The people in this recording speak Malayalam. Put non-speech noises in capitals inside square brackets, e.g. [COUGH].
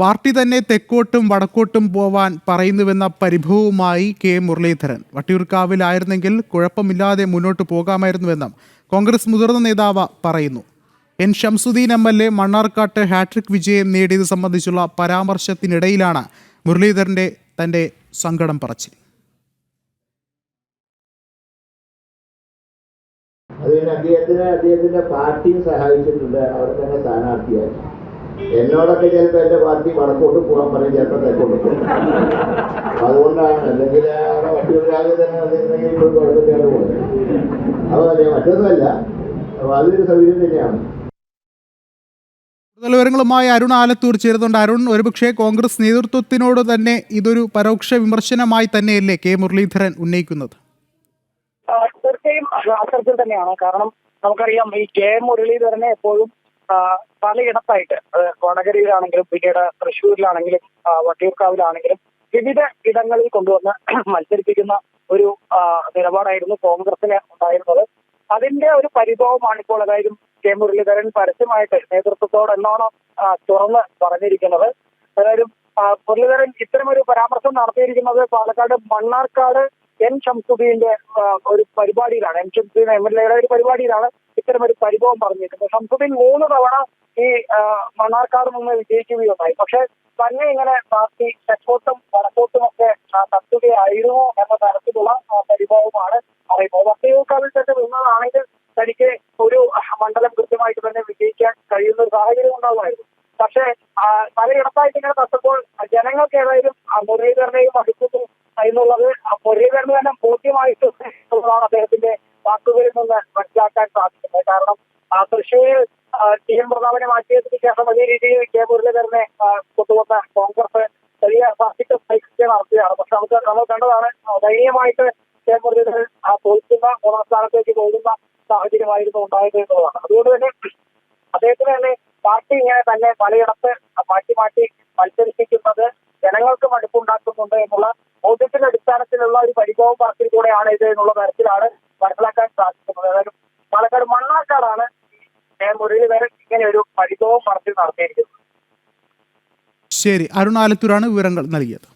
പാർട്ടി തന്നെ തെക്കോട്ടും വടക്കോട്ടും പോവാൻ പറയുന്നുവെന്ന പരിഭവവുമായി കെ മുരളീധരൻ. വട്ടിയൂർക്കാവിലായിരുന്നെങ്കിൽ കുഴപ്പമില്ലാതെ മുന്നോട്ട് പോകാമായിരുന്നുവെന്നും കോൺഗ്രസ് മുതിർന്ന നേതാവ് പറയുന്നു. N Shamsuddin M L A Mannarkkad hat trick വിജയം നേടിയത് സംബന്ധിച്ചുള്ള പരാമർശത്തിനിടയിലാണ് മുരളീധരന്റെ തന്റെ സങ്കടം പറച്ചിൽ. അതുപോലെ അദ്ദേഹത്തിന് അദ്ദേഹത്തിന്റെ പാർട്ടിയും സഹായിച്ചിട്ടുണ്ട്. അവർ തന്നെ സ്ഥാനാർത്ഥിയായി. എന്നോടൊക്കെ ചിലപ്പോൾ എന്റെ പാർട്ടി വടക്കോട്ട് പോകാൻ പറയും ചിലപ്പോൾ തെക്കോട്ട് പോകും അതുകൊണ്ടാണ്. അല്ലെങ്കിൽ അവിടെ വട്ടിയൂരാകെ തന്നെ വന്നിരുന്നെങ്കിൽ ഇപ്പോൾ കുഴപ്പമില്ലാതെ പോകുന്നത് അപ്പൊ അതെ മറ്റൊന്നുമല്ല. അതൊരു സൗകര്യം തന്നെയാണ്. കൂടുതൽ വിവരങ്ങളുമായി അരുൺ ആലത്തൂർ ചേരുന്നുണ്ട്. അരുൺ ഒരുപക്ഷെ കോൺഗ്രസ് നേതൃത്വത്തിനോട് തന്നെ ഇതൊരു പരോക്ഷ വിമർശനമായി തന്നെയല്ലേ കെ മുരളീധരൻ ഉന്നയിക്കുന്നത്? തീർച്ചയായും അത്തരത്തിൽ തന്നെയാണ്. കാരണം നമുക്കറിയാം ഈ കെ മുരളീധരനെ എപ്പോഴും പലയിടത്തായിട്ട് അത് കോടകരിയിലാണെങ്കിലും പിന്നീട് തൃശ്ശൂരിലാണെങ്കിലും വട്ടിയൂർക്കാവിലാണെങ്കിലും വിവിധ ഇടങ്ങളിൽ കൊണ്ടുവന്ന് [CLEARS THROAT] മത്സരിപ്പിക്കുന്ന ഒരു നിലപാടായിരുന്നു കോൺഗ്രസിന് ഉണ്ടായിരുന്നത്. അതിന്റെ ഒരു പരിഭവമാണ് ഇപ്പോൾ അതായത് കെ മുരളീധരൻ പരസ്യമായിട്ട് നേതൃത്വത്തോടെ എന്നാണോ തുറന്ന് പറഞ്ഞിരിക്കുന്നത്. അതായത് മുരളീധരൻ ഇത്തരമൊരു പരാമർശം നടത്തിയിരിക്കുന്നത് പാലക്കാട് മണ്ണാർക്കാട് എൻ ഷംസുദ്ദീന്റെ ഒരു പരിപാടിയിലാണ്. എൻ ഷംസുദ്ദീൻ എം എൽ എയുടെ ഒരു പരിപാടിയിലാണ്. ഇത്തരം ഒരു പരിഭവം പറഞ്ഞിട്ടുണ്ട് ഷംസുദ്ദീൻ മൂന്ന് തവണ ഈ മണ്ണാർക്കാട് നിന്ന് വിജയിക്കുകയുണ്ടായി. പക്ഷെ തന്നെ ഇങ്ങനെ പാർട്ടി തെക്കോട്ടും വടക്കോട്ടും ഒക്കെ ആ, തട്ടുകയായിരുന്നു എന്ന തരത്തിലുള്ള പരിഭവമാണ് അറിയുന്നത്. വട്ടിയൂർക്കാവിൽ തന്നെ നിന്നതാണെങ്കിൽ തനിക്ക് ഒരു മണ്ഡലം കൃത്യമായിട്ട് തന്നെ വിജയിക്കാൻ കഴിയുന്ന ഒരു സാഹചര്യം ഉണ്ടാകുമായിരുന്നു പക്ഷേ പലയിടത്തായിട്ട് ഇങ്ങനെ തട്ടുമ്പോൾ ജനങ്ങൾക്ക് ഏതായാലും മുരളീധരനെയും അടുക്കുന്നു എന്നുള്ളത് മുരളീധരന് തന്നെ ബോധ്യമായിട്ട് എന്നുള്ളതാണ് അദ്ദേഹത്തിന്റെ വാക്കുകളിൽ നിന്ന് മനസ്സിലാക്കാൻ സാധിക്കുന്നത് ആ, ടി എം പ്രതാപനെ മാറ്റിയതിന് ശേഷം വലിയ രീതിയിൽ കെ മുരളീധരനെ കൊണ്ടുവന്ന കോൺഗ്രസ് വലിയ പാർട്ടിക്ക് പരീക്ഷ നടത്തുകയാണ് പക്ഷെ നമുക്ക് നമ്മൾ കണ്ടതാണ് ദയനീയമായിട്ട് കെ മുരളീധരൻ തോൽക്കുന്ന മൂന്നാം സ്ഥാനത്തേക്ക് പോകുന്ന സാഹചര്യമായിരുന്നു ഉണ്ടായത് എന്നുള്ളതാണ്. അതുകൊണ്ട് തന്നെ അദ്ദേഹത്തിന് തന്നെ പാർട്ടി ഇങ്ങനെ തന്നെ പലയിടത്ത് മാറ്റി മാറ്റി മത്സരിപ്പിക്കുന്നത് ജനങ്ങൾക്ക് മടുപ്പുണ്ടാക്കുന്നുണ്ട് എന്നുള്ള ബോധ്യത്തിന്റെ അടിസ്ഥാനത്തിലുള്ള ഒരു പരിഭവം പാർട്ടി കൂടെയാണ് ഇത് എന്നുള്ള തരത്തിലാണ് മനസ്സിലാക്കാൻ സാധിക്കുന്നത്. അതായത് പാലക്കാട് മണ്ണാർക്കാടാണ് ഒരു ശരി അരുണാലത്തൂരാണ് വിവരങ്ങൾ നൽകിയത്.